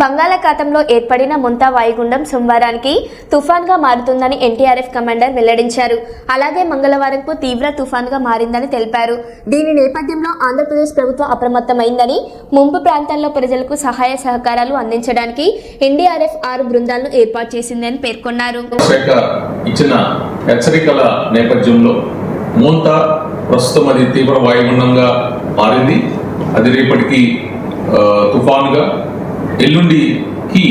బంగాళాఖాతంలో ఏర్పడిన ముంతా వాయుగుండం సోమవారానికి తుఫాన్గా మారుతుందని ఎన్టీఆర్ఎఫ్ కమాండర్ వెల్లడించారు. అలాగే మంగళవారంకు తీవ్ర తుఫాన్గా మారిందని తెలిపారు. దీని నేపథ్యంలో ఆంధ్రప్రదేశ్ ప్రభుత్వం అప్రమత్తమైందని ముంపు ప్రాంతాల్లో ప్రజలకు సహాయ సహకారాలు అందించడానికి ఎన్డీఆర్ఎఫ్ ఆరు బృందాలను ఏర్పాటు చేసిందని పేర్కొన్నారు. ఇచ్చిన హెచ్చరికల నేపథ్యంలో మోంత ప్రస్తుతం అది తీవ్ర వాయుగుండంగా మారింది. అది రేపటికి తుఫాన్గా ఎల్లుండికి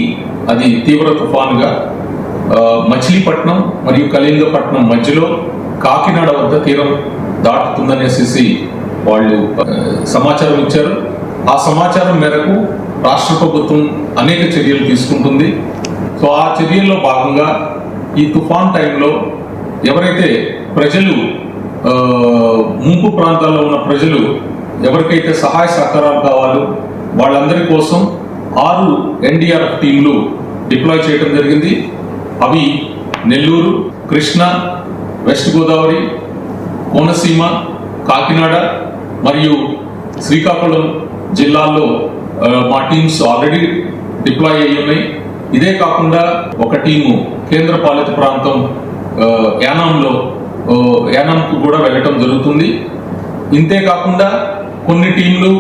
అది తీవ్ర తుఫాన్గా మచిలీపట్నం మరియు కళింగపట్నం మధ్యలో కాకినాడ వద్ద తీరం దాటుతుందనేసి వాళ్ళు సమాచారం ఇచ్చారు. ఆ సమాచారం మేరకు రాష్ట్ర ప్రభుత్వం అనేక చర్యలు తీసుకుంటుంది. సో ఆ చర్యల్లో భాగంగా ఈ తుఫాన్ టైంలో ఎవరైతే ప్రజలు ముంపు ప్రాంతాల్లో ఉన్న ప్రజలు ఎవరికైతే సహాయ సహకారాలు కావాలో వాళ్ళందరి కోసం ఆరు ఎన్డీఆర్ఎఫ్ టీంలు డిప్లాయ్ చేయడం జరిగింది. అవి నెల్లూరు కృష్ణ వెస్ట్ గోదావరి కోనసీమ కాకినాడ మరియు శ్రీకాకుళం జిల్లాల్లో మా టీమ్స్ ఆల్రెడీ డిప్లాయ్ అయ్యి ఉన్నాయి. ఇదే కాకుండా ఒక టీము కేంద్ర పాలిత ప్రాంతం యానాంలో యానాంకు కూడా వెళ్ళటం జరుగుతుంది. ఇంతే కాకుండా కొన్ని టీంలు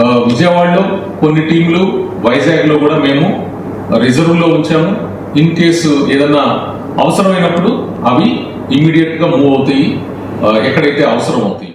విజయవాడలో కొన్ని టీంలు వైజాగ్లో కూడా మేము రిజర్వ్లో ఉంచాము. ఇన్ కేసు ఏదన్నా అవసరమైనప్పుడు అవి ఇమ్మీడియట్గా మూవ్ అవుతాయి. ఎక్కడైతే అవసరం అవుతాయి.